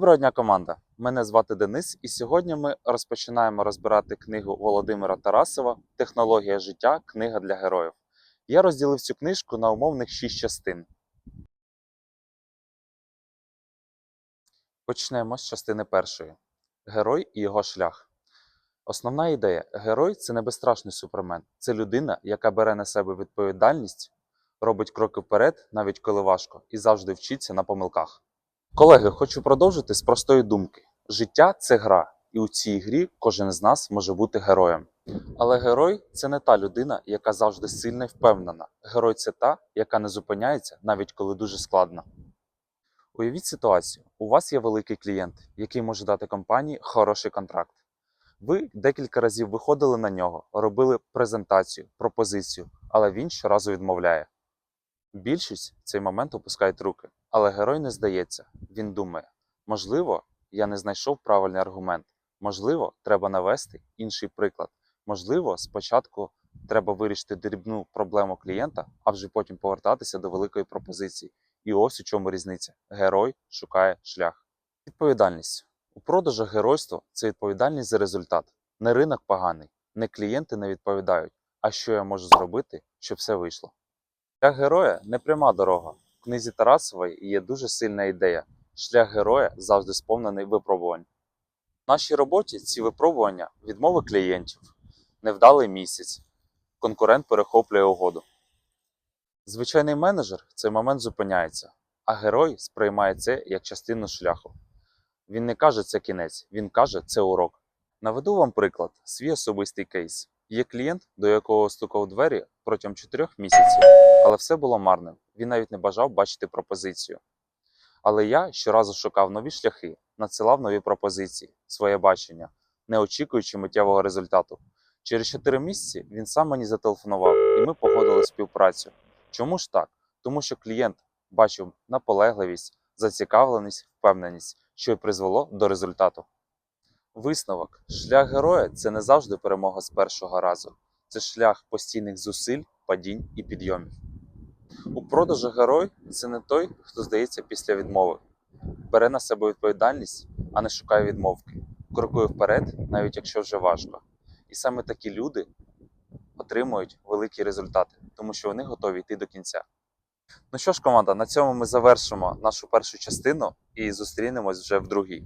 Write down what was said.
Доброго дня, команда! Мене звати Денис, і сьогодні ми розпочинаємо розбирати книгу Володимира Тарасова Технологія життя. Книга для героїв. Я розділив цю книжку на умовних шість частин. Почнемо з частини першої: Герой і його шлях. Основна ідея: герой це не безстрашний супермен, це людина, яка бере на себе відповідальність, робить кроки вперед, навіть коли важко, і завжди вчиться на помилках. Колеги, хочу продовжити з простої думки: життя це гра, і у цій грі кожен з нас може бути героєм. Але герой це не та людина, яка завжди сильна і впевнена. Герой це та, яка не зупиняється, навіть коли дуже складно. Уявіть ситуацію: у вас є великий клієнт, який може дати компанії хороший контракт. Ви декілька разів виходили на нього, робили презентацію, пропозицію, але він щоразу відмовляє. Більшість в цей момент опускають руки, але герой не здається. Він думає: можливо, я не знайшов правильний аргумент, можливо, треба навести інший приклад. Можливо, спочатку треба вирішити дрібну проблему клієнта, а вже потім повертатися до великої пропозиції. І ось у чому різниця: герой шукає шлях. Відповідальність у продажах геройство це відповідальність за результат. Не ринок поганий, не клієнти не відповідають. А що я можу зробити, щоб все вийшло? Шлях героя не пряма дорога. В книзі Тарасової є дуже сильна ідея. Шлях героя завжди сповнений випробувань. В нашій роботі ці випробування відмови клієнтів, невдалий місяць, конкурент перехоплює угоду. Звичайний менеджер в цей момент зупиняється, а герой сприймає це як частину шляху. Він не каже це кінець, він каже це урок. Наведу вам приклад, свій особистий кейс. Є клієнт, до якого стукав двері протягом 4 місяців, але все було марним. Він навіть не бажав бачити пропозицію. Але я щоразу шукав нові шляхи, надсилав нові пропозиції, своє бачення, не очікуючи миттєвого результату. Через 4 місяці він сам мені зателефонував, і ми погодили співпрацю. Чому ж так? Тому що клієнт бачив наполегливість, зацікавленість, впевненість, що й призвело до результату. Висновок: шлях героя це не завжди перемога з першого разу. Це шлях постійних зусиль, падінь і підйомів. У продажу герой це не той, хто здається після відмови, бере на себе відповідальність, а не шукає відмовки, крокує вперед, навіть якщо вже важко. І саме такі люди отримують великі результати, тому що вони готові йти до кінця. Ну що ж, команда, на цьому ми завершимо нашу першу частину і зустрінемось вже в другій.